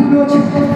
Obrigado.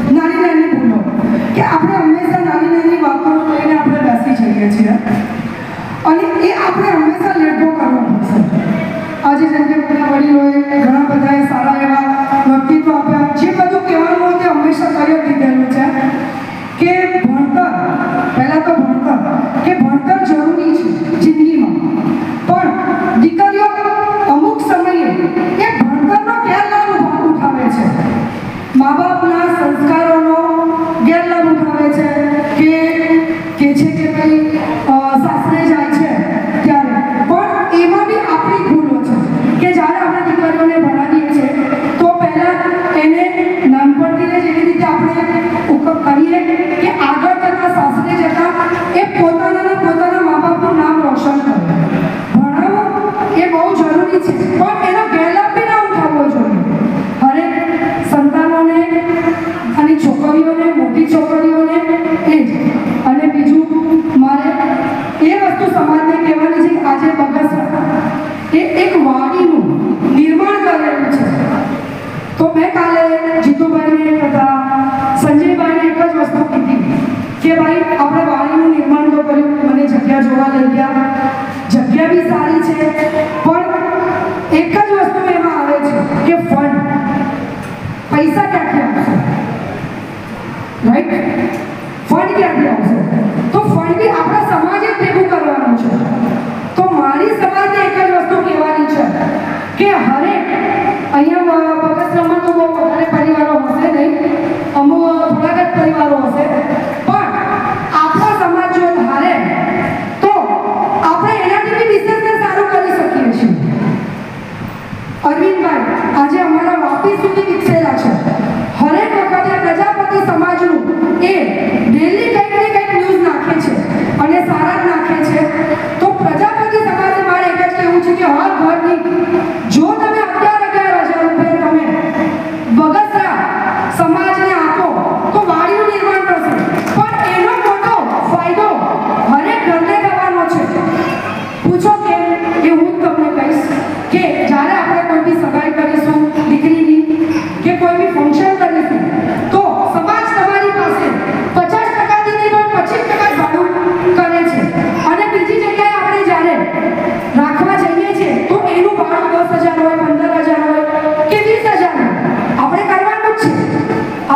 બધી છોકરીઓને એ જ. અને બીજું, મારે એ વસ્તુ સમાજને કહેવાની છે કે આજે બગસરા એ એક વાડીનું નિર્માણ કરેલું છે. તો મેં કાલે જીતુભાઈને તથા સંજયભાઈને એક જ વસ્તુ કીધી કે ભાઈ, આપણે વાડીનું નિર્માણ તો કર્યું, મને જગ્યા જોવા લઈ ગયા. જગ્યા બી સારી છે, પણ એક જ વસ્તુ એમાં આવે છે કે ફંડ પૈસા ક્યાંથી આપશે? રાઈટ ફંડ ક્યાંથી આવશે તો ફંડ બી આપણા સમાજે ભેગું કરવાનું છે. તો મારી સમાજને એક જ વસ્તુ કહેવાની છે કે હરેક અહીંયા પગસ રમણ તો બહુ વધારે પરિવારો હશે નહીં. અમુક થોડાક પરિવારો હશે.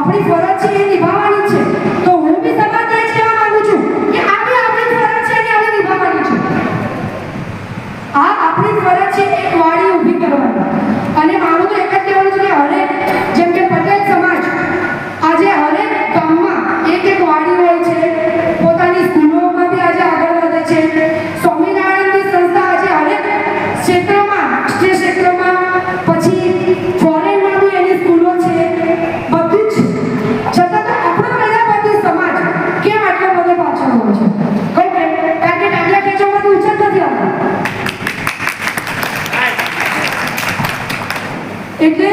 આપણી ફરજ છે એની એટલે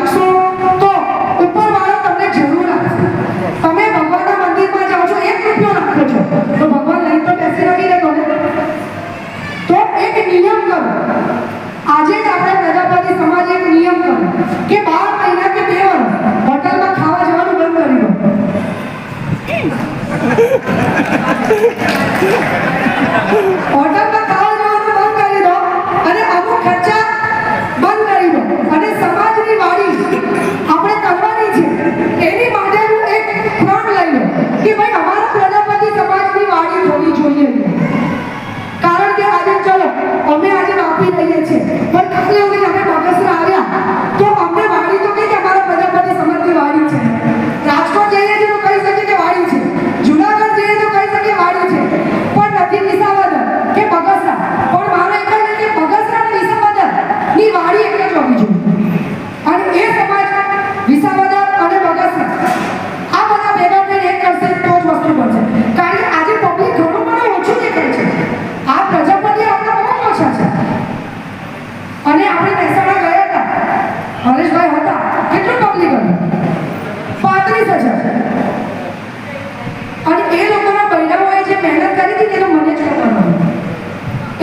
રાખશો ઉપરવાળો જરૂર તમે ભગવાનના મંદિરમાં જાઓ છો, એક રૂપિયો લઈ તો તો એક નિયમ કરો. આજે જ આપણે પ્રજાપતિ સમાજ એક નિયમ કરો કે બાર મહિના કે હોટલમાં ખાવા જવાનું બંધ કરી હોટલમાં Give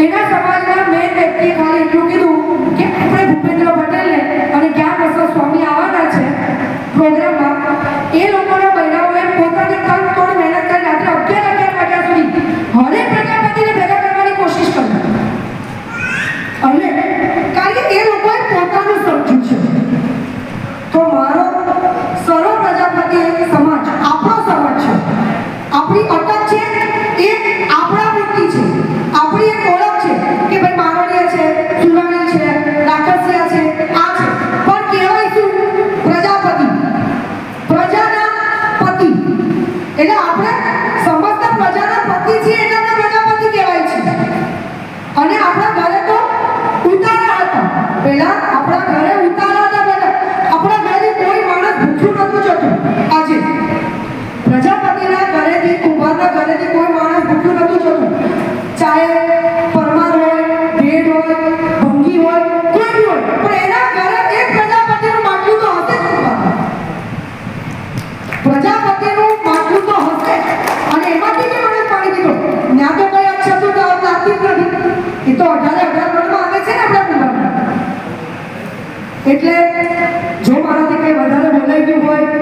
ભેગા સમાજના મેં વ્યક્તિએ ખાલી એટલું કીધું કે આપણે ભૂપેન્દ્ર ભટ્ટ Así. એટલે જો મારાથી કંઈ વધારે બોલાઈ ગયું હોય